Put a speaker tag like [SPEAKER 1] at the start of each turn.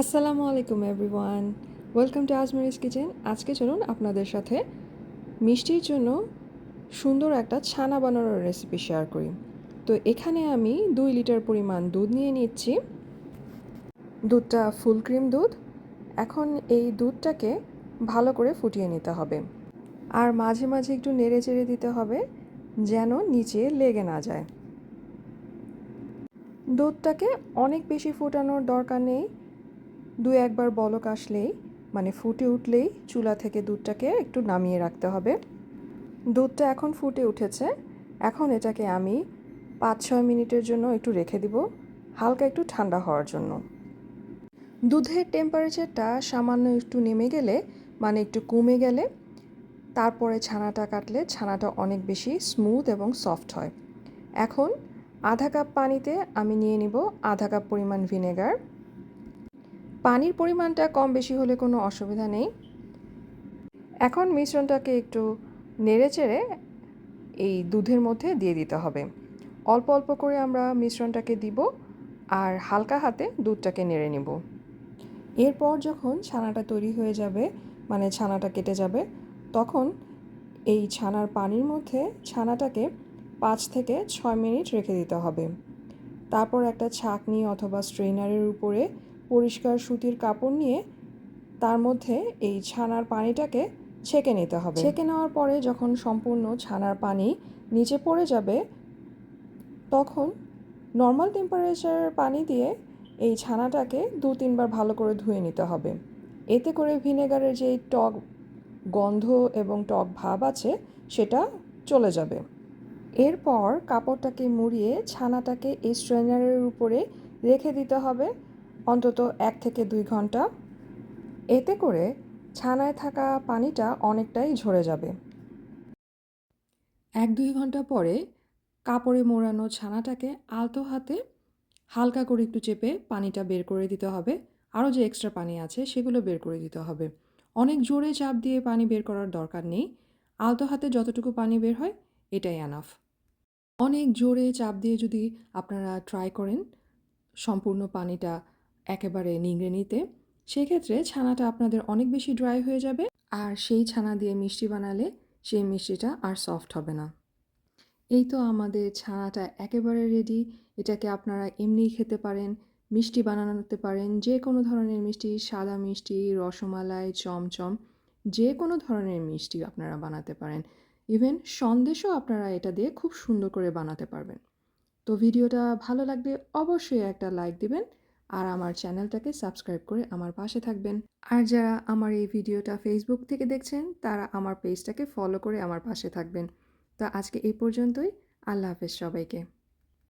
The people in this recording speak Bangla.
[SPEAKER 1] আসসালামু আলাইকুম everyone. Welcome to Azmeri's kitchen আজকে চলুন আপনাদের সাথে মিষ্টির জন্য সুন্দর একটা ছানা বানানোর রেসিপি শেয়ার করি। তো এখানে আমি দুই লিটার পরিমাণ দুধ নিয়ে নিচ্ছি। দুধটা ফুল ক্রিম দুধ। এখন এই দুধটাকে ভালো করে ফুটিয়ে নিতে হবে। আর মাঝে মাঝে একটু নেড়ে চেড়ে দিতে হবে যেন নিচে লেগে না যায়। দুধটাকে অনেক বেশি ফোটানোর দরকার নেই। দু একবার বলক আসলেই মানে ফুটে উঠলেই চুলা থেকে দুধটাকে একটু নামিয়ে রাখতে হবে। দুধটা এখন ফুটে উঠেছে। এখন এটাকে আমি পাঁচ ছয় মিনিটের জন্য একটু রেখে দিব, হালকা একটু ঠান্ডা হওয়ার জন্য। দুধের টেম্পারেচারটা সামান্য একটু নেমে গেলে মানে একটু কমে গেলে, তারপরে ছানাটা কাটলে ছানাটা অনেক বেশি স্মুথ এবং সফট হয়। এখন আধা কাপ পানিতে আমি নিয়ে নিব আধা কাপ পরিমাণ ভিনেগার পানির পরিমাণটা কম বেশি হলে কোনো অসুবিধা নেই। এখন মিশ্রণটাকে একটু নেড়ে চেড়ে এই দুধের মধ্যে দিয়ে দিতে হবে। অল্প অল্প করে আমরা মিশ্রণটাকে দিব আর হালকা হাতে দুধটাকে নেড়ে নিব। এরপর যখন ছানাটা তৈরি হয়ে যাবে মানে ছানাটা কেটে যাবে, তখন এই ছানার পানির মধ্যে ছানাটাকে পাঁচ থেকে ছয় মিনিট রেখে দিতে হবে। তারপর একটা ছাকনি অথবা স্ট্রেনারের উপরে পরিষ্কার সুতির কাপড় নিয়ে তার মধ্যে এই ছানার পানিটাকে ছেঁকে নিতে হবে। ছেঁকে নেওয়ার পরে যখন সম্পূর্ণ ছানার পানি নিচে পড়ে যাবে, তখন নর্মাল টেম্পারেচারের পানি দিয়ে এই ছানাটাকে দু তিনবার ভালো করে ধুয়ে নিতে হবে। এতে করে ভিনেগারের যে টক গন্ধ এবং টক ভাব আছে, সেটা চলে যাবে। এরপর কাপড়টাকে মুড়িয়ে ছানাটাকে এই স্ট্রেনারের উপরে রেখে দিতে হবে। অন্তত এক থেকে দুই ঘণ্টা। এতে করে ছানায় থাকা পানিটা অনেকটাই ঝরে যাবে। এক দুই ঘণ্টা পরে কাপড়ে মোড়ানো ছানাটাকে আলতো হাতে হালকা করে একটু চেপে পানিটা বের করে দিতে হবে। আরও যে এক্সট্রা পানি আছে সেগুলো বের করে দিতে হবে। অনেক জোরে চাপ দিয়ে পানি বের করার দরকার নেই। আলতো হাতে যতটুকু পানি বের হয়, এটাই অ্যানাফ অনেক জোরে চাপ দিয়ে যদি আপনারা ট্রাই করেন, সম্পূর্ণ পানিটা একেবারে নিংড়ে নিতে, সেক্ষেত্রে ছানাটা আপনাদের অনেক বেশি ড্রাই হয়ে যাবে আর সেই ছানা দিয়ে মিষ্টি বানালে সেই মিষ্টিটা আর সফট হবে না। এই তো আমাদের ছানাটা একেবারে রেডি এটাকে আপনারা এমনিই খেতে পারেন, মিষ্টি বানানোতে পারেন, যে কোনো ধরনের মিষ্টি, সাদা মিষ্টি, রসমালাই, চমচম, যে কোনো ধরনের মিষ্টি আপনারা বানাতে পারেন। ইভেন সন্দেশও আপনারা এটা দিয়ে খুব সুন্দর করে বানাতে পারবেন। তো ভিডিওটা ভালো লাগলে অবশ্যই একটা লাইক দিবেন আর আমার চ্যানেলটাকে সাবস্ক্রাইব করে আমার পাশে থাকবেন। আর যারা আমার এই ভিডিওটা ফেসবুক থেকে দেখছেন, তারা আমার পেজটাকে ফলো করে আমার পাশে থাকবেন। তো আজকে এই পর্যন্তই। আল্লাহ হাফেজ সবাইকে।